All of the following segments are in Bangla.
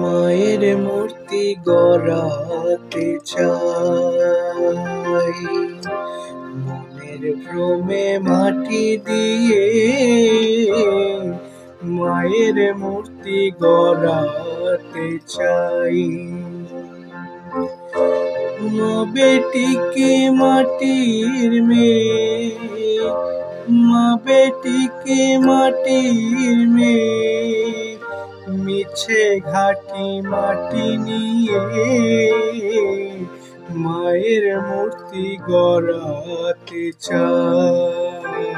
মায়ের মূর্তি গড়াতে চাই। মনের ভ্রমে মাটি দিয়ে মায়ের মূর্তি গড়াতে চাই। মা বেটিকে মাটির মেয়ে, মা বেটিকে মাটির মেয়ে। মিছে ঘাটি মাটি নিয়ে মায়ের মূর্তি গড়াতে চায়।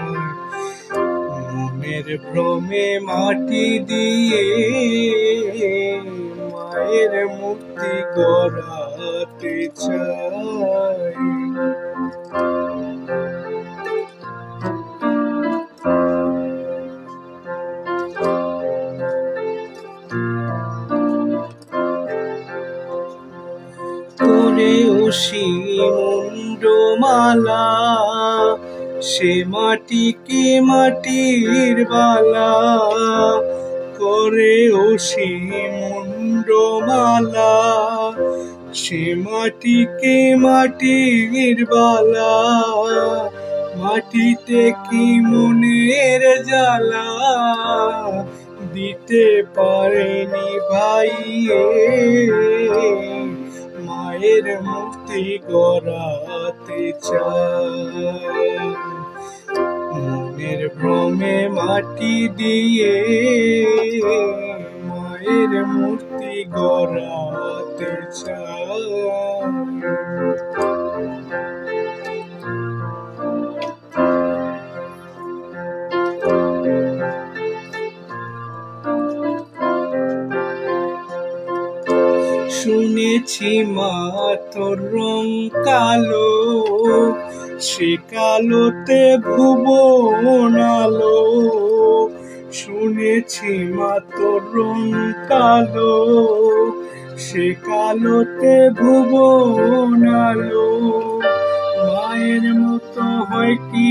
মনের ভ্রমে মাটি দিয়ে মায়ের মূর্তি গড়াতে চাই উশি মুন্ডমালা। সে মাটিকে মাটির বালা? করে উশি মুন্ডমালা। সে মাটিকে মাটির বালা? মাটিতে কি মনের জ্বালা? দিতে পারেনি ভাইয়ে। মায়ের মুক্তি করাতে চায় মনের ভ্রমে মাটি দিয়ে মায়ের মূর্তি গড়াতে চায় শুনেছি মা তোর রং কালো, সে কালোতে ভুবন আলো। শুনেছি মা তোর রং কালো, সে কালোতে ভুবন আলো। মায়ের মতো হয় কি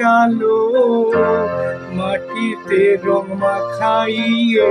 কালো, মাটিতে রং মাখাইয়ে